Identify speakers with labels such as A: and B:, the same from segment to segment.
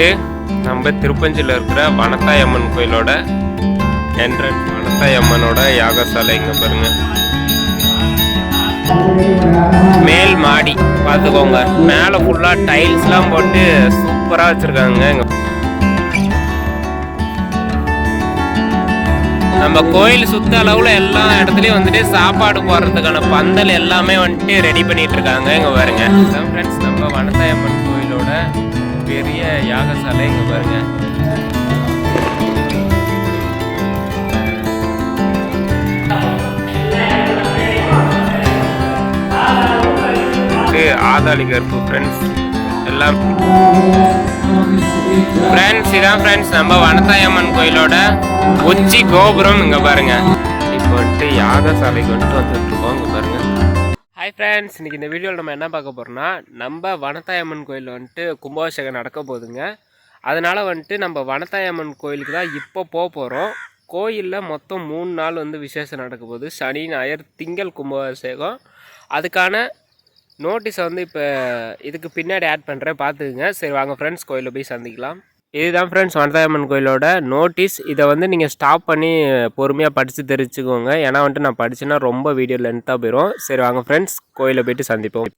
A: வந்துட்டு நம்ம திருப்பஞ்சியில் இருக்கிற வனத்தாயம்மன் கோயிலோட என்ட்ரன்ஸ் வனத்தாயம்மனோட யாகசாலை இங்கே பாருங்க. மேல் மாடி பார்த்துக்கோங்க மேலே ஃபுல்லாக டைல்ஸ்லாம் போட்டு சூப்பராக வச்சுருக்காங்க இங்கே. நம்ம கோயில் சுத்த அளவில் எல்லா இடத்துலயும் வந்துட்டு சாப்பாடு போடுறதுக்கான பந்தல் எல்லாமே வந்துட்டு ரெடி பண்ணிட்டு இருக்காங்க இங்க பாருங்க. ஃப்ரெண்ட்ஸ் நம்ம வனத்தாயம்மன் கோயிலோட பெரிய யாகசாலை இங்கே பாருங்க. இது ஆதாளி கருப்பு ஃப்ரெண்ட்ஸ் எல்லாம் ஃப்ரெண்ட்ஸ் இதான் ஃப்ரெண்ட்ஸ் நம்ம வனதாயம்மன் கோயிலோட உச்சி கோபுரம் இங்க பாருங்க. இப்போ வந்துட்டு யாகசாலைக்கு வந்துட்டு வந்துட்டு ஹாய் ஃப்ரெண்ட்ஸ் இன்னைக்கு இந்த வீடியோவில் நம்ம என்ன பார்க்க போகிறோம்னா நம்ம வனத்தாயம்மன் கோயில் வந்துட்டு கும்பாபிஷேகம் நடக்க போகுதுங்க. அதனால் வந்துட்டு நம்ம வனத்தாயம்மன் கோயிலுக்கு தான் இப்போ போக போகிறோம் கோயிலில் மொத்தம் மூணு நாள் வந்து விசேஷம் நடக்க போகுது. சனி ஞாயிறு திங்கள் கும்பாபிஷேகம். அதுக்கான நோட்டீஸை வந்து இப்போ இதுக்கு பின்னாடி ஆட் பண்ணுறேன் பார்த்துக்குங்க. சரி வாங்க ஃப்ரெண்ட்ஸ் கோயிலில் போய் சந்திக்கலாம். இதுதான் ஃப்ரெண்ட்ஸ் வனதாயம்மன் கோயிலோட நோட்டீஸ் இதை வந்து நீங்கள் ஸ்டாப் பண்ணி பொறுமையாக படித்து தெரிஞ்சுக்கோங்க. ஏன்னா வந்துட்டு நான் படிச்சேன்னா ரொம்ப வீடியோ லென்த்தாக போயிடும் சரி வாங்க ஃப்ரெண்ட்ஸ் கோயிலை போயிட்டு சந்திப்போம்.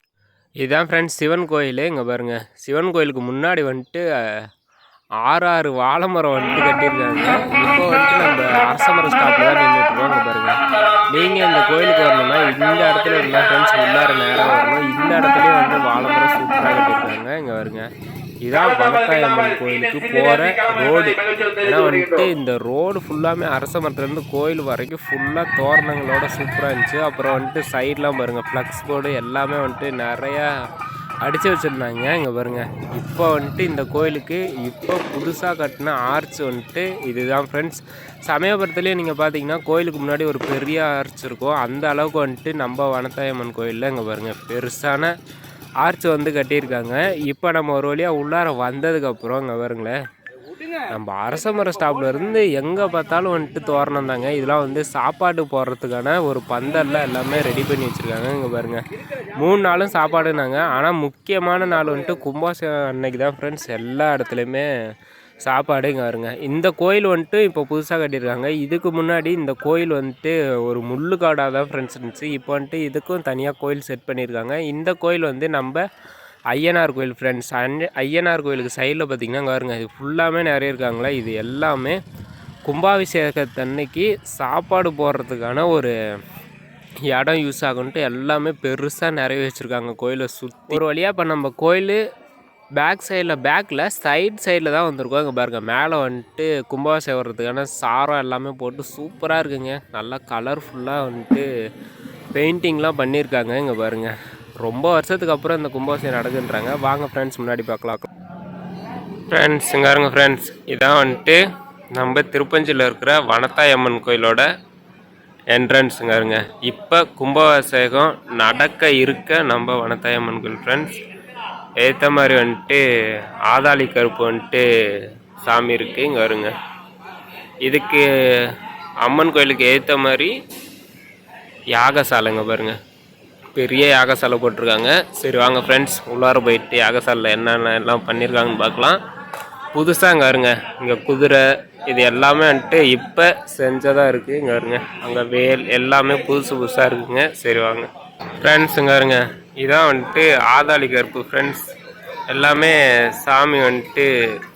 A: இதுதான் ஃப்ரெண்ட்ஸ் சிவன் கோயில். இங்கே பாருங்கள் சிவன் கோயிலுக்கு முன்னாடி வந்துட்டு ஆறு ஆறு வாழை மரம் வந்துட்டு கட்டியிருக்காங்க. இப்போ வந்துட்டு நம்ம அரச மரம் ஸ்டாப்பில் தான் நின்றுட்டு இங்கே பாருங்கள் நீங்கள் இந்த கோயிலுக்கு வரணும்னா இந்த இடத்துல இருந்தால் ஃப்ரெண்ட்ஸ் உள்ளார நேரம் வரணும். இந்த இடத்துலையும் வந்து வாழை மரம் சூப்பராக கட்டியிருக்காங்க. இங்கே வருங்க இதான் வனத்தாயம்மன் கோயிலுக்கு போகிற ரோடு. ஏன்னா வந்துட்டு இந்த ரோடு ஃபுல்லாமே அரச மரத்துலேருந்து கோயில் வரைக்கும் ஃபுல்லாக தோரணங்களோட சூப்பராக இருந்துச்சு. அப்புறம் வந்துட்டு சைட்லாம் பாருங்கள் ஃப்ளக்ஸ் போர்டு எல்லாமே வந்துட்டு நிறையா அடித்து வச்சுருந்தாங்க. இங்கே பாருங்க. இப்போ வந்துட்டு இந்த கோயிலுக்கு இப்போ புதுசாக கட்டின ஆர்ச் வந்துட்டு இதுதான் ஃப்ரெண்ட்ஸ் சமயபுரத்துலேயே நீங்கள் பார்த்தீங்கன்னா கோயிலுக்கு முன்னாடி ஒரு பெரிய ஆர்ச் இருக்கும். அந்த அளவுக்கு வந்துட்டு நம்ம வனத்தாயம்மன் கோயிலில் இங்கே பாருங்கள் பெருசான ஆர்ச் வந்து கட்டியிருக்காங்க. இப்போ நம்ம ஒரு வழியாக உள்ளார வந்ததுக்கப்புறம் இங்கே பாருங்களேன் நம்ம அரச மர இருந்து எங்கே பார்த்தாலும் வந்துட்டு தோரணம் தாங்க. இதெல்லாம் வந்து சாப்பாடு போடுறதுக்கான ஒரு பந்தல்ல எல்லாமே ரெடி பண்ணி வச்சுருக்காங்க. இங்கே பாருங்க. மூணு நாளும் சாப்பாடுனாங்க. ஆனால் முக்கியமான நாள் வந்துட்டு கும்பாசம் அன்னைக்கு தான் ஃப்ரெண்ட்ஸ் எல்லா இடத்துலையுமே சாப்பாடு இங்கே வருங்க இந்த கோயில் வந்துட்டு இப்போ புதுசாக கட்டியிருக்காங்க. இதுக்கு முன்னாடி இந்த கோயில் வந்துட்டு ஒரு முள்ளு காடாக தான் ஃப்ரெண்ட்ஸ் இருந்துச்சு. இப்போ வந்துட்டு இதுக்கும் தனியாக கோயில் செட் பண்ணியிருக்காங்க. இந்த கோயில் வந்து நம்ம ஐயனார் கோயில் ஃப்ரெண்ட்ஸ் ஐயனார் கோயிலுக்கு சைடில் பார்த்திங்கன்னா இங்கே வருங்க இது ஃபுல்லாமே நிறைய இருக்காங்களா? இது எல்லாமே கும்பாபிஷேகத்தன்னைக்கு சாப்பாடு போடுறதுக்கான ஒரு இடம் யூஸ் ஆகுன்ட்டு எல்லாமே பெருசாக நிறைய வச்சுருக்காங்க கோயிலை சுற்றி ஒரு வழியாக இப்போ நம்ம கோயில் பேக் சைடில் பேக்கில் சைட் சைடில் தான் வந்திருக்கோம். இங்கே பாருங்க மேலே வந்துட்டு கும்பாபிஷேகம் வர்றதுக்கான சாரம் எல்லாமே போட்டு சூப்பராக இருக்குங்க. நல்லா கலர்ஃபுல்லாக வந்துட்டு பெயிண்டிங்லாம் பண்ணியிருக்காங்க இங்கே பாருங்க. ரொம்ப வருஷத்துக்கு அப்புறம் இந்த கும்பாபிஷேகம் நடக்குன்றாங்க வாங்க ஃப்ரெண்ட்ஸ் முன்னாடி பார்க்கலாம். ஃப்ரெண்ட்ஸ் இங்கே இருங்க ஃப்ரெண்ட்ஸ் இதான் வந்துட்டு நம்ம திருப்பஞ்சியில் இருக்கிற வனத்தாயம்மன் கோயிலோட என்ட்ரன்ஸுங்க இருங்க இப்போ கும்பாபிஷேகம் நடக்க இருக்க நம்ம வனத்தாயம்மன் கோயில் ஃப்ரெண்ட்ஸ் ஏற்ற மாதிரி வந்துட்டு ஆதாளி கருப்பு வந்துட்டு சாமி இருக்குது இங்கே வருங்க. இதுக்கு அம்மன் கோயிலுக்கு ஏற்ற மாதிரி யாகசாலைங்க பாருங்க. பெரிய யாகசாலை போட்டிருக்காங்க. சரி வாங்க ஃப்ரெண்ட்ஸ் உள்ளார போயிட்டு யாகசாலையில் என்னென்ன எல்லாம் பண்ணியிருக்காங்கன்னு பார்க்கலாம். புதுசாக இங்கே வருங்க. இங்கே குதிரை இது எல்லாமே வந்துட்டு இப்போ செஞ்சதாக இருக்குது இங்கே வருங்க. அங்கே வேல் எல்லாமே புதுசு புதுசாக இருக்குங்க. சரி வாங்க. ஃப்ரெண்ட்ஸுங்காருங்க இங்கே இதான் வந்துட்டு ஆதாளி கருப்பு ஃப்ரெண்ட்ஸ் எல்லாமே சாமி வந்துட்டு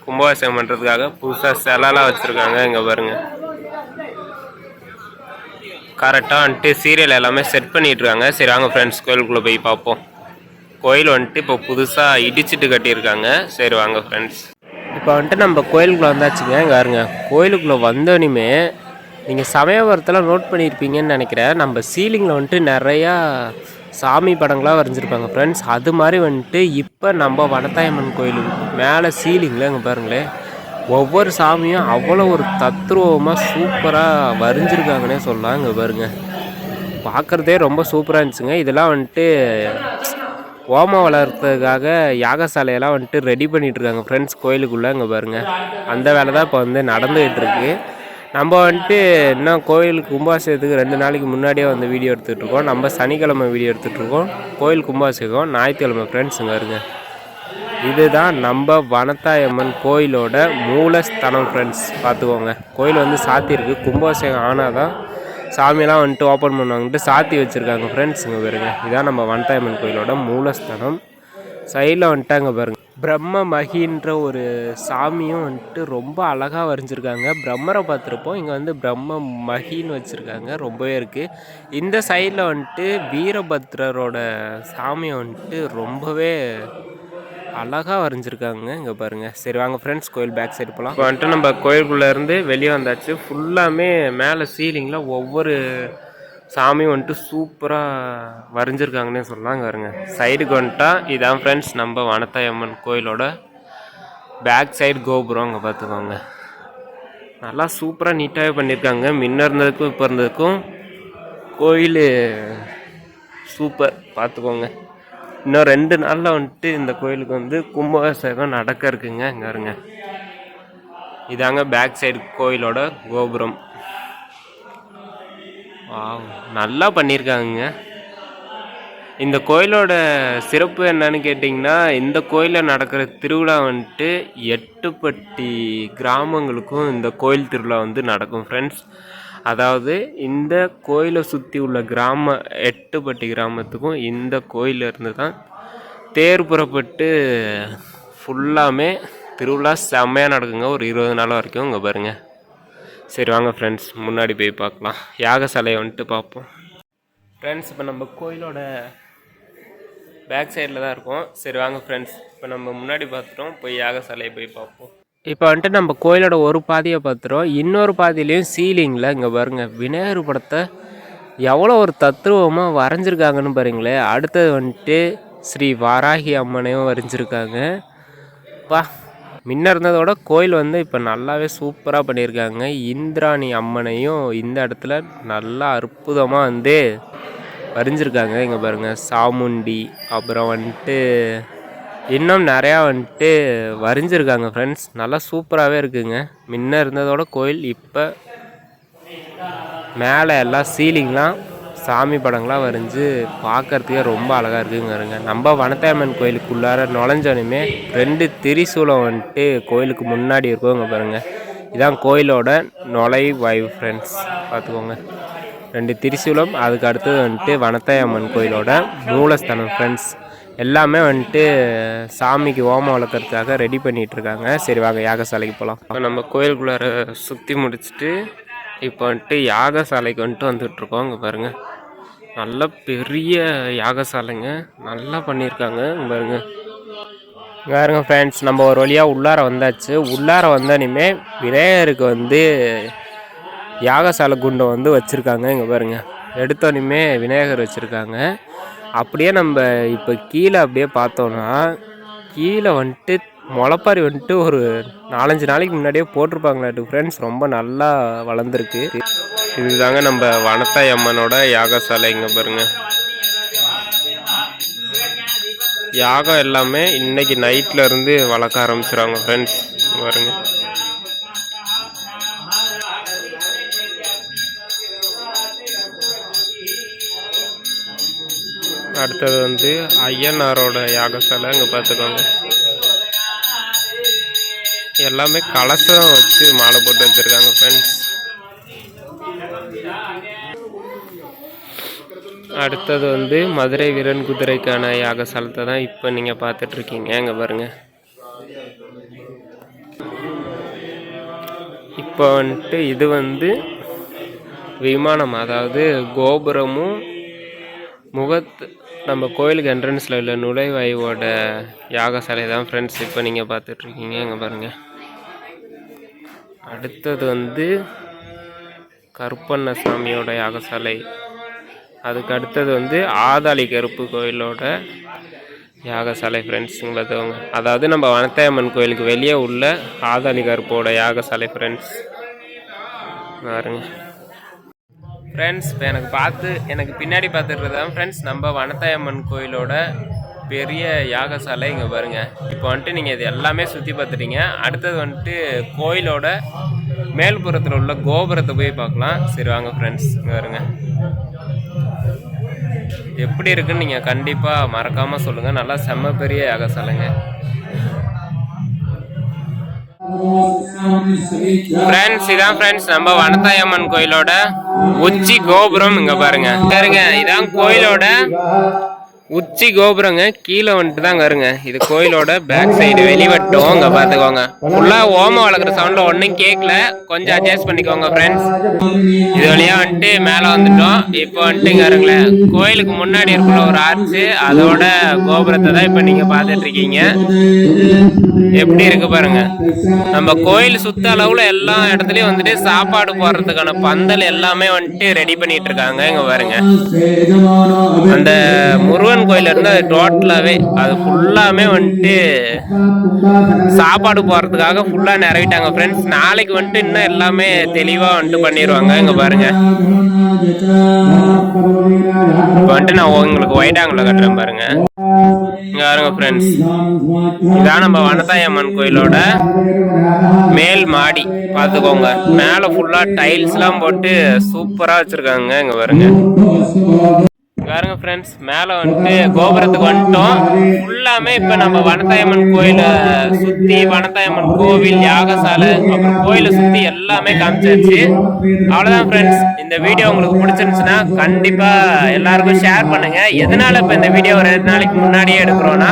A: கும்பாபிஷேகம் பண்ணுறதுக்காக புதுசாக சிலைலாம் வச்சுருக்காங்க இங்கே பாருங்க. கரெக்டாக வந்துட்டு சீரியல் எல்லாமே செட் பண்ணிகிட்ருக்காங்க இருக்காங்க சரி வாங்க ஃப்ரெண்ட்ஸ் கோயிலுக்குள்ளே போய் பார்ப்போம். கோயில் வந்துட்டு இப்போ புதுசாக இடிச்சிட்டு கட்டியிருக்காங்க. சரி வாங்க ஃப்ரெண்ட்ஸ் இப்போ வந்துட்டு நம்ம கோயிலுக்குள்ளே வந்தாச்சுங்க. இங்கே பாருங்க. கோயிலுக்குள்ளே வந்தோடனே நீங்கள் சமயபுரத்தில் நோட் பண்ணியிருப்பீங்கன்னு நினைக்கிறேன். நம்ம சீலிங்கில் வந்துட்டு நிறையா சாமி படங்களாக வரைஞ்சிருப்பாங்க ஃப்ரெண்ட்ஸ் அது மாதிரி வந்துட்டு இப்போ நம்ம வனத்தாயம்மன் கோயில் மேலே சீலிங்கில் அங்கே பாருங்களேன். ஒவ்வொரு சாமியும் அவ்வளோ ஒரு தத்ரூபமாக சூப்பராக வரைஞ்சிருக்காங்கன்னே சொல்லலாம் இங்கே பாருங்க. பார்க்குறதே ரொம்ப சூப்பராக இருந்துச்சுங்க. இதெல்லாம் வந்துட்டு ஓமம் வளர்த்ததுக்காக யாகசாலையெல்லாம் வந்துட்டு ரெடி பண்ணிட்டு இருக்காங்க ஃப்ரெண்ட்ஸ் கோயிலுக்குள்ளே இங்கே பாருங்கள் அந்த வேலை தான் இப்போ வந்து நடந்துகிட்டு இருக்குது நம்ம வந்துட்டு இன்னும் கோயில் கும்பாபிஷேகத்துக்கு ரெண்டு நாளைக்கு முன்னாடியே வந்து வீடியோ எடுத்துகிட்ருக்கோம். நம்ம சனிக்கிழமை வீடியோ எடுத்துகிட்ருக்கோம். கோயில் கும்பாபிஷேகம் ஞாயிற்றுக்கிழமை ஃப்ரெண்ட்ஸுங்க இருங்க. இதுதான் நம்ம வனத்தாயம்மன் கோயிலோட மூலஸ்தலம் ஃப்ரெண்ட்ஸ் பார்த்துக்கோங்க. கோயில் வந்து சாத்தியிருக்கு கும்பாபிஷேகம் ஆனால் தான் சாமியெல்லாம் வந்துட்டு ஓப்பன் பண்ணுவாங்கன்ட்டு சாத்தி வச்சுருக்காங்க ஃப்ரெண்ட்ஸுங்க பாருங்க. இதான் நம்ம வனத்தாயம்மன் கோயிலோட மூலஸ்தலம் சைடில் வந்துட்டாங்க பாருங்க. பிரம்ம மகின்ற ஒரு சாமியும் வந்துட்டு ரொம்ப அழகாக வரைஞ்சிருக்காங்க. பிரம்மரை பார்த்துருப்போம். இங்கே வந்து பிரம்ம மகின்னு வச்சுருக்காங்க. ரொம்பவே இருக்குது இந்த சைடில் வந்துட்டு வீரபத்ரரோட சாமியை வந்துட்டு ரொம்பவே அழகாக வரைஞ்சிருக்காங்க. இங்கே பாருங்கள் சரி வாங்க ஃப்ரெண்ட்ஸ் கோயில் பேக் சைடு போகலாம் இப்போ வந்துட்டு நம்ம கோயிலுக்குள்ளேருந்து வெளியே வந்தாச்சு. ஃபுல்லாமே மேலே சீலிங்கில் ஒவ்வொரு சாமி வந்துட்டு சூப்பராக வரைஞ்சிருக்காங்கன்னே சொல்லலாம் இங்கே வருங்க சைடுக்கு வந்துட்டா இதான் ஃப்ரெண்ட்ஸ் நம்ம வனத்தாயம்மன் கோயிலோட பேக் சைடு கோபுரம் அங்கே பார்த்துக்கோங்க. நல்லா சூப்பராக நீட்டாகவே பண்ணியிருக்காங்க முன்ன இருந்ததுக்கும் இப்போ இருந்ததுக்கும் கோயில் சூப்பர் பார்த்துக்கோங்க. இன்னும் ரெண்டு நாளில் வந்துட்டு இந்த கோயிலுக்கு வந்து கும்பாபிஷேகம் நடக்க இருக்குங்க இங்கே இருங்க இதாங்க பேக் சைடு கோயிலோட கோபுரம். நல்லா பண்ணியிருக்காங்க இந்த கோயிலோட சிறப்பு என்னன்னு கேட்டிங்கன்னா இந்த கோயிலில் நடக்கிற திருவிழா வந்துட்டு எட்டுப்பட்டி கிராமங்களுக்கும் இந்த கோயில் திருவிழா வந்து நடக்கும் ஃப்ரெண்ட்ஸ் அதாவது இந்த கோயிலை சுற்றி உள்ள கிராம எட்டுப்பட்டி கிராமத்துக்கும் இந்த கோயில்ல இருந்து தான் தேர் புறப்பட்டு ஃபுல்லாமே திருவிழா செம்மையாக நடக்குங்க. ஒரு இருபது நாள் வரைக்கும் இங்கே பாருங்கள் சரி வாங்க ஃப்ரெண்ட்ஸ் முன்னாடி போய் பார்க்கலாம். யாகசாலையை வந்துட்டு பார்ப்போம். ஃப்ரெண்ட்ஸ் இப்போ நம்ம கோயிலோட பேக் சைடில் தான் இருக்கோம். சரி வாங்க ஃப்ரெண்ட்ஸ் இப்போ நம்ம முன்னாடி பார்த்துட்டோம். போய் யாகசாலையை போய் பார்ப்போம். இப்போ வந்துட்டு நம்ம கோயிலோட ஒரு பாதியை பார்த்துட்டோம். இன்னொரு பாதியிலையும் சீலிங்கில் இங்கே பாருங்கள் விநாயகர் படத்தை எவ்வளோ ஒரு தத்ரூபமாக வரைஞ்சிருக்காங்கன்னு பாருங்களேன் அடுத்தது வந்துட்டு ஸ்ரீ வாராகி அம்மனையும் வரைஞ்சிருக்காங்க. பா முன்ன இருந்ததோட கோயில் வந்து இப்போ நல்லாவே சூப்பராக பண்ணியிருக்காங்க இந்திராணி அம்மனையும் இந்த இடத்துல நல்லா அற்புதமாக வந்து வரைஞ்சிருக்காங்க. இங்கே பாருங்கள் சாமுண்டி அப்புறம் வந்துட்டு இன்னும் நிறையா வந்துட்டு வரைஞ்சிருக்காங்க ஃப்ரெண்ட்ஸ் நல்லா சூப்பராகவே இருக்குங்க. முன்ன இருந்ததோட கோயில் இப்போ மேலே எல்லாம் சீலிங்லாம் சாமி படங்கள்லாம் வரைஞ்சி பார்க்கறதுக்கே ரொம்ப அழகாக இருக்குங்கிறங்க நம்ம வனத்தாயம்மன் கோயிலுக்குள்ளார நுழைஞ்சோனுமே ரெண்டு திரிசூலம் வந்துட்டு கோயிலுக்கு முன்னாடி இருக்கோங்க பாருங்க. பாருங்கள் இதான் கோயிலோட நுழைவாயு ஃப்ரெண்ட்ஸ் பார்த்துக்கோங்க. ரெண்டு திரிசூலம் அதுக்கு அடுத்தது வந்துட்டு வனத்தாயம்மன் கோயிலோட மூலஸ்தானம் ஃப்ரெண்ட்ஸ் எல்லாமே வந்துட்டு சாமிக்கு ஓமம் வளர்க்குறதுக்காக ரெடி பண்ணிகிட்ருக்காங்க இருக்காங்க சரி வாங்க யாகசாலைக்கு போகலாம் நம்ம கோயிலுக்குள்ளார சுற்றி முடிச்சுட்டு இப்போ வந்துட்டு யாகசாலைக்கு வந்துட்டு வந்துட்டுருக்கோம் இங்கே பாருங்கள் நல்ல பெரிய யாகசாலைங்க. நல்லா பண்ணியிருக்காங்க. பாருங்க. பாருங்க ஃப்ரெண்ட்ஸ் நம்ம ஒரு வழியாக உள்ளார வந்தாச்சு. உள்ளார வந்தோடனே விநாயகருக்கு வந்து யாகசாலை குண்டை வந்து வச்சுருக்காங்க. இங்கே பாருங்க. எடுத்தோடனே விநாயகர் வச்சுருக்காங்க. அப்படியே நம்ம இப்போ கீழே அப்படியே பார்த்தோன்னா கீழே வந்துட்டு முளப்பாரி வந்துட்டு ஒரு நாலஞ்சு நாளைக்கு முன்னாடியே போட்டிருப்பாங்களாட்டு ஃப்ரெண்ட்ஸ் ரொம்ப நல்லா வளர்ந்துருக்கு. இதுதாங்க நம்ம வனத்தாய் அம்மனோட யாகசாலை இங்கே பாருங்க. யாகம் எல்லாமே இன்னைக்கு நைட்ல இருந்து வளர்க்க ஆரம்பிச்சிருவாங்க ஃப்ரெண்ட்ஸ் பாருங்க. அடுத்தது வந்து ஐயனாரோட யாகசாலை இங்கே பார்த்துக்கோங்க எல்லாமே கலசம் வச்சு மாலை போட்டு வச்சிருக்காங்க ஃப்ரெண்ட்ஸ் அடுத்தது வந்து மதுரை வீரன் குதிரைக்கான யாகசாலத்தை தான் இப்போ நீங்கள் பார்த்துட்ருக்கீங்க. அங்கே பாருங்கள் இப்போ வந்துட்டு இது வந்து விமானம் அதாவது கோபுரமும் முகத்து நம்ம கோயிலுக்கு என்ட்ரன்ஸில் உள்ள நுழைவாயுவோட யாகசாலை தான் ஃப்ரெண்ட்ஸ் இப்போ நீங்கள் பார்த்துட்ருக்கீங்க. அங்கே பாருங்கள் அடுத்தது வந்து கருப்பண்ண சாமியோட யாகசாலை அதுக்கு அடுத்தது வந்து ஆதாளி கருப்பு கோயிலோட யாகசாலை ஃப்ரெண்ட்ஸ் பார்த்தவங்க அதாவது நம்ம வனத்தாயம்மன் கோயிலுக்கு வெளியே உள்ள ஆதாளி கருப்போட யாகசாலை ஃப்ரெண்ட்ஸ் பாருங்க. ஃப்ரெண்ட்ஸ் இப்போ எனக்கு பார்த்து எனக்கு பின்னாடி பார்த்துட்டு தான் ஃப்ரெண்ட்ஸ் நம்ம வனத்தாயம்மன் கோயிலோட பெரிய யாகசாலை இங்கே பாருங்க. இப்போ வந்துட்டு நீங்கள் இது எல்லாமே சுற்றி பார்த்துட்டீங்க. அடுத்தது வந்துட்டு கோயிலோட மேல்புறத்தில் உள்ள கோபுரத்தை போய் பார்க்கலாம். சரி வாங்க ஃப்ரெண்ட்ஸ் இங்கே பாருங்க. எப்படி இருக்குன்னு நீங்கள் கண்டிப்பாக மறக்காமல் சொல்லுங்கள் நல்லா செம்ம பெரிய யாகசாலைங்க. ஃப்ரெண்ட்ஸ் இதான் ஃப்ரெண்ட்ஸ் நம்ம வனத்தாயம்மன் கோயிலோட உச்சி கோபுரம் இங்க பாருங்க. பாருங்க இதான் கோயிலோட உச்சி கோபுரங்க கீழே வந்துட்டு தான் வருங்க. இது கோயிலோட பேக் சைடு வெளிவட்டும் இங்க பாத்துக்கோங்க ஃபுல்லா ஓமம் வளர்க்குற சவுண்ட்ல ஒன்றும் கேட்கல கொஞ்சம் அட்ஜஸ்ட் பண்ணிக்கோங்க ஃப்ரெண்ட்ஸ் இது வழியா வந்துட்டு மேல வந்துட்டோம். இப்போ வந்துட்டு இங்க இருங்களேன் கோயிலுக்கு முன்னாடி இருக்கிற ஒரு ஆர்ச்சு அதோட கோபுரத்தை தான் இப்போ நீங்க பார்த்துட்ருக்கீங்க. எப்படி இருக்கு பாருங்க. நம்ம கோயில் சுத்த அளவுல எல்லா இடத்துலயும் வந்துட்டு சாப்பாடு போடுறதுக்கான பந்தல் எல்லாமே வந்துட்டு ரெடி பண்ணிட்டு இருக்காங்க. இங்க பாருங்க. அந்த முருகன் கோயில்ல இருந்து அது டோட்டலாகவே அது ஃபுல்லாமே வந்துட்டு சாப்பாடு போகிறதுக்காக ஃபுல்லாக நிறவிட்டாங்க. ஃப்ரெண்ட்ஸ் நாளைக்கு வந்துட்டு இன்னும் எல்லாமே தெளிவாக வந்துட்டு பண்ணிடுவாங்க இங்கே பாருங்க. இப்போ வந்துட்டு நான் உங்களுக்கு ஒயிட் கட்டுறேன் பாருங்கள் இங்கே பாருங்க ஃப்ரெண்ட்ஸ் இதான் நம்ம வனதாயம்மன் கோயிலோட மேல் மாடி. பார்த்துக்கோங்க. மேலே ஃபுல்லா டைல்ஸ்லாம் போட்டு சூப்பரா வச்சிருக்காங்க. இங்க பாருங்க. பாருங்க ஃப்ரெண்ட்ஸ் மேலே வந்துட்டு கோபுரத்துக்கு வந்துட்டோம். ஃபுல்லாமே இப்போ நம்ம வனத்தாயம்மன் கோயிலை சுற்றி வனத்தாயம்மன் கோவில் யாகசாலை அப்புறம் கோயிலை சுற்றி எல்லாமே காமிச்சாச்சு. அவ்வளோதான் ஃப்ரெண்ட்ஸ் இந்த வீடியோ உங்களுக்கு பிடிச்சிருந்துச்சுன்னா கண்டிப்பாக எல்லாருக்கும் ஷேர் பண்ணுங்கள் எதனால் இப்போ இந்த வீடியோ ஒரு ரெண்டு நாளைக்கு முன்னாடியே எடுக்கிறோன்னா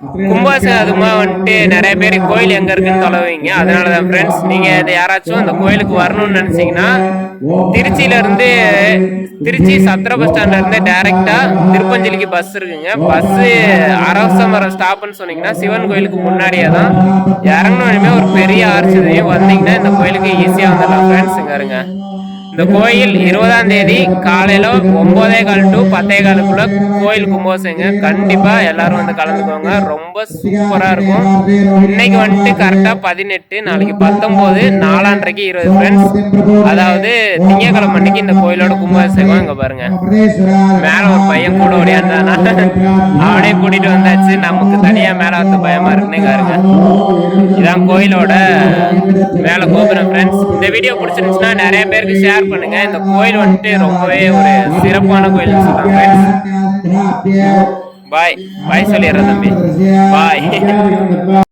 A: கும்பாசம் அதுமா வந்துட்டு நிறைய பேர் கோயில் எங்க இருக்குன்னு தொலைவீங்க. அதனால தான் ஃப்ரெண்ட்ஸ் நீங்க இது யாராச்சும் அந்த கோயிலுக்கு வரணும்னு நினைச்சீங்கன்னா திருச்சியில இருந்து திருச்சி சத்திர பஸ் ஸ்டாண்ட்ல இருந்து டைரக்டா திருப்பஞ்சலிக்கு பஸ் இருக்குங்க. பஸ் அரசமரம் ஸ்டாப்னு சொன்னீங்கன்னா சிவன் கோயிலுக்கு முன்னாடியே தான் இறங்கணுமே ஒரு பெரிய ஆர்ச்சதையும் வந்தீங்கன்னா இந்த கோயிலுக்கு ஈஸியா வந்துடலாம் ஃப்ரெண்ட்ஸுங்க இருங்க இந்த கோயில் இருபதாம் தேதி காலையில ஒன்பதே கால் டு பத்தே காலுக்குள்ள கோயில் கும்போசைங்க கண்டிப்பா எல்லாரும் வந்து கலந்துக்கோங்க. ரொம்ப சூப்பரா இருக்கும். இன்னைக்கு வந்துட்டு கரெக்டா பதினெட்டு நாளைக்கு பத்தொன்பது நாலாண்டரைக்கு இருபது ஃப்ரெண்ட்ஸ் அதாவது திங்கக்கிழமை அன்னைக்கு இந்த கோயிலோட கும்பாபிஷேகம் இங்க பாருங்க. மேல ஒரு பையன் கூட ஓடியாந்தானா? அவனே கூட்டிட்டு வந்தாச்சு. நமக்கு தனியா மேல வந்து பயமா இருக்குன்னு காருங்க இதான் கோயிலோட மேல கோபுரம் ஃப்ரெண்ட்ஸ் இந்த வீடியோ பிடிச்சிருந்துச்சுன்னா நிறைய பேருக்கு ஷேர் பண்ணுங்க. இந்த கோயில் வந்துட்டு ரொம்பவே ஒரு சிறப்பான கோயில் சொல்றாங்க பாய். பாய் சொல்லிடுறேன் தம்பி. பாய்.